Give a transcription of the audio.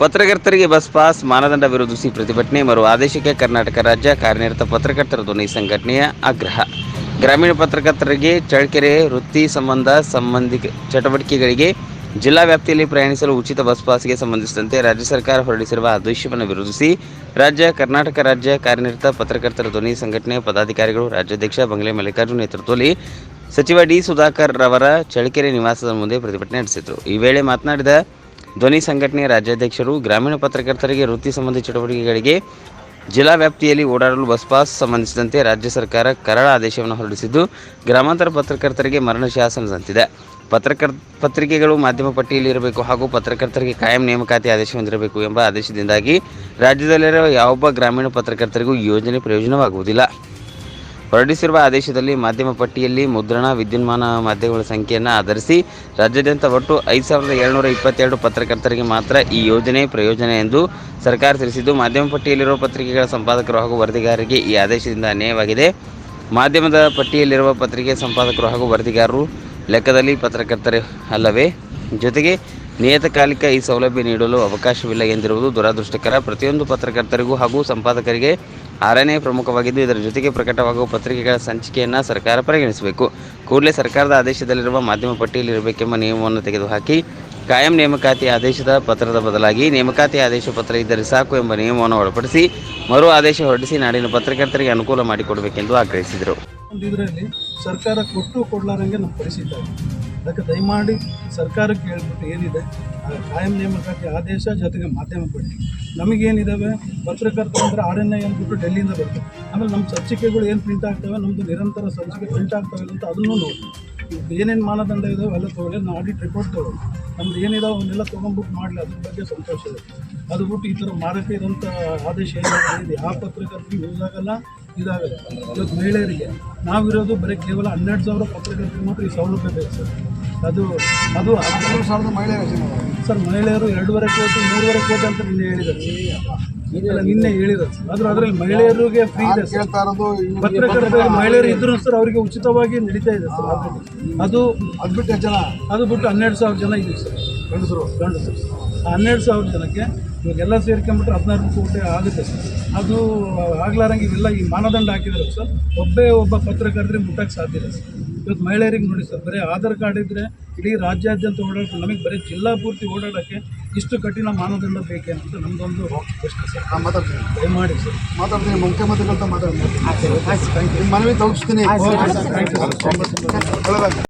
ಪತ್ರಕರ್ತರಿಗೆ bus pass ಮಾನದಂಡ ವಿರೋಧಿಸಿ ಪ್ರತಿಭಟನೆ ಮರು ಆದೇಶಕ್ಕೆ ಕರ್ನಾಟಕ ರಾಜ್ಯ ಕಾರ್ಯನಿರತ ಪತ್ರಕರ್ತರ ಧ್ವನಿ ಸಂಘಟನೆಯ ಆಗ್ರಹ. ಗ್ರಾಮೀಣ ಪತ್ರಕರ್ತರಿಗೆ ಚಳ್ಳಕೆರೆ ವೃತ್ತಿ ಸಂಬಂಧ ಸಂಬಂಧಿಕ ಚಟುವಟಿಕೆಗಳಿಗೆ ಜಿಲ್ಲಾ ವ್ಯಾಪ್ತಿಯಲ್ಲಿ ಪ್ರಯಾಣಿಸಲು ಉಚಿತ ಬಸ್ ಪಾಸ್ಗೆ ಸಂಬಂಧಿಸಿದಂತೆ ರಾಜ್ಯ ಸರ್ಕಾರ ಹೊರಡಿಸಿರುವ ಆದೇಶವನ್ನು ವಿರೋಧಿಸಿ ರಾಜ್ಯ, ಕರ್ನಾಟಕ ರಾಜ್ಯ ಕಾರ್ಯನಿರತ ಪತ್ರಕರ್ತರ ಧ್ವನಿ ಸಂಘಟನೆ ಪದಾಧಿಕಾರಿಗಳು, ರಾಜ್ಯಾಧ್ಯಕ್ಷ ಬಂಗ್ಲೆ ಮಲ್ಲಿಕಾರ್ಜುನ್ ನೇತೃತ್ವದಲ್ಲಿ ಸಚಿವ ಡಿ ಸುಧಾಕರ್ ರವರ ಚಳ್ಳಕೆರೆ ನಿವಾಸದ ಮುಂದೆ ಪ್ರತಿಭಟನೆ ನಡೆಸಿದರು. ಈ ವೇಳೆ ಮಾತನಾಡಿದ ಧ್ವನಿ ಸಂಘಟನೆಯ ರಾಜ್ಯಾಧ್ಯಕ್ಷರು, ಗ್ರಾಮೀಣ ಪತ್ರಕರ್ತರಿಗೆ ವೃತ್ತಿ ಸಂಬಂಧಿ ಚಟುವಟಿಕೆಗಳಿಗೆ ಜಿಲ್ಲಾ ವ್ಯಾಪ್ತಿಯಲ್ಲಿ ಓಡಾಡಲು ಬಸ್ ಪಾಸ್ ಸಂಬಂಧಿಸಿದಂತೆ ರಾಜ್ಯ ಸರ್ಕಾರ ಕರಡ ಆದೇಶವನ್ನು ಹೊರಡಿಸಿದ್ದು, ಗ್ರಾಮಾಂತರ ಪತ್ರಕರ್ತರಿಗೆ ಮರಣ ಶಾಸನದಂತಿದೆ ಪತ್ರಕರ್, ಪತ್ರಿಕೆಗಳು ಮಾಧ್ಯಮ ಪಟ್ಟಿಯಲ್ಲಿ ಇರಬೇಕು ಹಾಗೂ ಪತ್ರಕರ್ತರಿಗೆ ಕಾಯಂ ನೇಮಕಾತಿ ಆದೇಶ ಹೊಂದಿರಬೇಕು ಎಂಬ ಆದೇಶದಿಂದಾಗಿ ರಾಜ್ಯದಲ್ಲಿರುವ ಯಾವೊಬ್ಬ ಗ್ರಾಮೀಣ ಪತ್ರಕರ್ತರಿಗೂ ಯೋಜನೆ ಪ್ರಯೋಜನವಾಗುವುದಿಲ್ಲ. ಹೊರಡಿಸಿರುವ ಆದೇಶದಲ್ಲಿ ಮಾಧ್ಯಮ ಪಟ್ಟಿಯಲ್ಲಿ ಮುದ್ರಣ, ವಿದ್ಯುನ್ಮಾನ ಮಾಧ್ಯಮಗಳ ಸಂಖ್ಯೆಯನ್ನು ಆಧರಿಸಿ ರಾಜ್ಯಾದ್ಯಂತ ಒಟ್ಟು ಐದು ಸಾವಿರದ ಏಳ್ನೂರ ಇಪ್ಪತ್ತೆರಡು ಪತ್ರಕರ್ತರಿಗೆ ಮಾತ್ರ ಈ ಯೋಜನೆ ಪ್ರಯೋಜನ ಎಂದು ಸರ್ಕಾರ ತಿಳಿಸಿದ್ದು, ಮಾಧ್ಯಮ ಪಟ್ಟಿಯಲ್ಲಿರುವ ಪತ್ರಿಕೆಗಳ ಸಂಪಾದಕರು ಹಾಗೂ ವರದಿಗಾರರಿಗೆ ಈ ಆದೇಶದಿಂದ ಅನ್ಯಾಯವಾಗಿದೆ. ಮಾಧ್ಯಮದ ಪಟ್ಟಿಯಲ್ಲಿರುವ ಪತ್ರಿಕೆ ಸಂಪಾದಕರು ಹಾಗೂ ವರದಿಗಾರರು ಲೆಕ್ಕದಲ್ಲಿ ಪತ್ರಕರ್ತರೇ ಅಲ್ಲವೇ? ಜೊತೆಗೆ ನಿಯತಕಾಲಿಕ ಈ ಸೌಲಭ್ಯ ನೀಡಲು ಅವಕಾಶವಿಲ್ಲ ಎಂದಿರುವುದು ದುರದೃಷ್ಟಕರ. ಪ್ರತಿಯೊಂದು ಪತ್ರಕರ್ತರಿಗೂ ಹಾಗೂ ಸಂಪಾದಕರಿಗೆ ಆರನೇ ಪ್ರಮುಖವಾಗಿದ್ದು, ಇದರ ಜೊತೆಗೆ ಪ್ರಕಟವಾಗುವ ಪತ್ರಿಕೆಗಳ ಸಂಚಿಕೆಯನ್ನು ಸರ್ಕಾರ ಪರಿಗಣಿಸಬೇಕು. ಕೂಡಲೇ ಸರ್ಕಾರದ ಆದೇಶದಲ್ಲಿರುವ ಮಾಧ್ಯಮ ಪಟ್ಟಿಯಲ್ಲಿರಬೇಕೆಂಬ ನಿಯಮವನ್ನು ತೆಗೆದುಹಾಕಿ, ಕಾಯಂ ನೇಮಕಾತಿ ಆದೇಶದ ಪತ್ರದ ಬದಲಾಗಿ ನೇಮಕಾತಿ ಆದೇಶ ಪತ್ರ ಇದ್ದರೆ ಸಾಕು ಎಂಬ ನಿಯಮವನ್ನು ಒಳಪಡಿಸಿ, ಮರು ಆದೇಶ ಹೊರಡಿಸಿ ನಾಡಿನ ಪತ್ರಕರ್ತರಿಗೆ ಅನುಕೂಲ ಮಾಡಿಕೊಡಬೇಕೆಂದು ಆಗ್ರಹಿಸಿದರು. ಸರ್ಕಾರ ಕೊಟ್ಟು ಕೊಡಲಾರಂಗೆ ನಮ್ಮ ಅದಕ್ಕೆ ದಯಮಾಡಿ ಸರ್ಕಾರಕ್ಕೆ ಹೇಳ್ಬಿಟ್ಟು ಏನಿದೆ, ಆ, ಕಾಯಂ ನೇಮಕಾತಿ ಆದೇಶ ಜೊತೆಗೆ ಮಾಧ್ಯಮ ಕೊಡಿ. ನಮಗೇನಿದ್ದಾವೆ ಪತ್ರಕರ್ತರು ಅಂದರೆ ಆರ್ ಎನ್ ಐ ಅಂದ್ಬಿಟ್ಟು ಡೆಲ್ಲಿಯಿಂದ ಬರ್ತದೆ ಆಮೇಲೆ ನಮ್ಮ ಸಂಚಿಕೆಗಳು ಏನು ಪ್ರಿಂಟ್ ಆಗ್ತವೆ ನಮ್ಮದು ನಿರಂತರ ಸಂಚಿಕೆ ಪ್ರಿಂಟ್ ಆಗ್ತವೆ ಅಂತ ಅದನ್ನು ನೋಡಿ. ಏನೇನು ಮಾನದಂಡ ಇದಾವೆ ಎಲ್ಲ ತೊಗೊಳ್ಳಿ ನಾವು ಆಡಿಟ್ ರಿಪೋರ್ಟ್ ತೊಗೊಳ್ಳಿ. ನಮ್ದು ಏನಿದಾವೆ ಅವನ್ನೆಲ್ಲ ತೊಗೊಂಡ್ಬಿಟ್ಟು ಮಾಡಲಿ, ಅದ್ರ ಬಗ್ಗೆ ಸಂತೋಷ ಇದೆ. ಅದು ಬಿಟ್ಟು ಈ ಥರ ಮಾರಕ್ಕೆ ಇರೋಂಥ ಆದೇಶ ಏನಾಗಿದೆ ಯಾವ ಪತ್ರಕರ್ತರು ಯೂಸ್ ಆಗಲ್ಲ ಇದಾಗಲ್ಲ ಇವತ್ತು ಮಹಿಳೆಯರಿಗೆ ನಾವಿರೋದು ಬರೀ ಕೇವಲ ಹನ್ನೆರಡು ಸಾವಿರ ಪತ್ರಕರ್ತರು ಮಾತ್ರ ಈ ಸೌಲಭ್ಯ ಬೇಕು ಸರ್. ಅದು ಅದು ಹದಿನೇಳು ಸಾವಿರದ ಮಹಿಳೆಯರು ಸರ್ ಮಹಿಳೆಯರು ಎರಡೂವರೆ ಕೋಟಿ ಮೂರುವರೆ ಕೋಟಿ ಅಂತ ನಿನ್ನೆ ಹೇಳಿದ್ದಾರೆ ನಿನ್ನೆ ಹೇಳಿರೋದು ಸರ್. ಆದ್ರೆ ಅದರಲ್ಲಿ ಮಹಿಳೆಯರಿಗೆ ಫ್ರೀ ಇದೆ ಸರ್. ಪತ್ರಕರ್ತರು ಮಹಿಳೆಯರು ಇದ್ರು ಸರ್ ಅವರಿಗೆ ಉಚಿತವಾಗಿ ನಡೀತಾ ಇದೆ ಸರ್. ಅದು ಅದು ಬಿಟ್ಟು ಜನ. ಅದು ಬಿಟ್ಟು ಹನ್ನೆರಡು ಸಾವಿರ ಜನ ಇದೆ ಸರ್. ಗಂಡಸರು. ಗಂಡಸರು. ಹನ್ನೆರಡು ಸಾವಿರ ಜನಕ್ಕೆ ಇವಾಗೆಲ್ಲ ಸೇರ್ಕೊಂಬಿಟ್ರೆ ಹದಿನಾರು ಕೋಟಿ ಆಗುತ್ತೆ ಸರ್. ಅದು ಆಗ್ಲಾರಂಗೆ ಇವೆಲ್ಲ ಈ ಮಾನದಂಡ ಹಾಕಿದ್ರು ಸರ್. ಒಬ್ಬೇ ಒಬ್ಬ ಪತ್ರಕರ್ತರಿಗೆ ಮುಟ್ಟಕ್ಕೆ ಸಾಧ್ಯ ಇಲ್ಲ ಸರ್. ಇವತ್ತು ಮಹಿಳೆಯರಿಗೆ ನೋಡಿ ಸರ್ ಬರೀ ಆಧಾರ್ ಕಾರ್ಡ್ ಇದ್ದರೆ ಇಡೀ ರಾಜ್ಯಾದ್ಯಂತ ಓಡಾಡಕ್ಕೆ ನಮಗೆ ಬರೀ ಜಿಲ್ಲಾ ಪೂರ್ತಿ ಓಡಾಡೋಕ್ಕೆ ಇಷ್ಟು ಕಠಿಣ ಮಾನದಂಡ ಬೇಕೇನಂತ ನಮ್ಮದೊಂದು ಪ್ರಶ್ನೆ ಸರ್. ಮಾತಾಡ್ತೀನಿ. ದಯಮಾಡಿ ಸರ್. ಮಾತಾಡ್ತೀನಿ ಮುಖ್ಯಮಂತ್ರಿಗಳಂತ ಮಾತಾಡ್ತೀನಿ. ನಿಮ್ಮ ಮನವಿ ತಲುಪಿಸ್ತೀನಿ.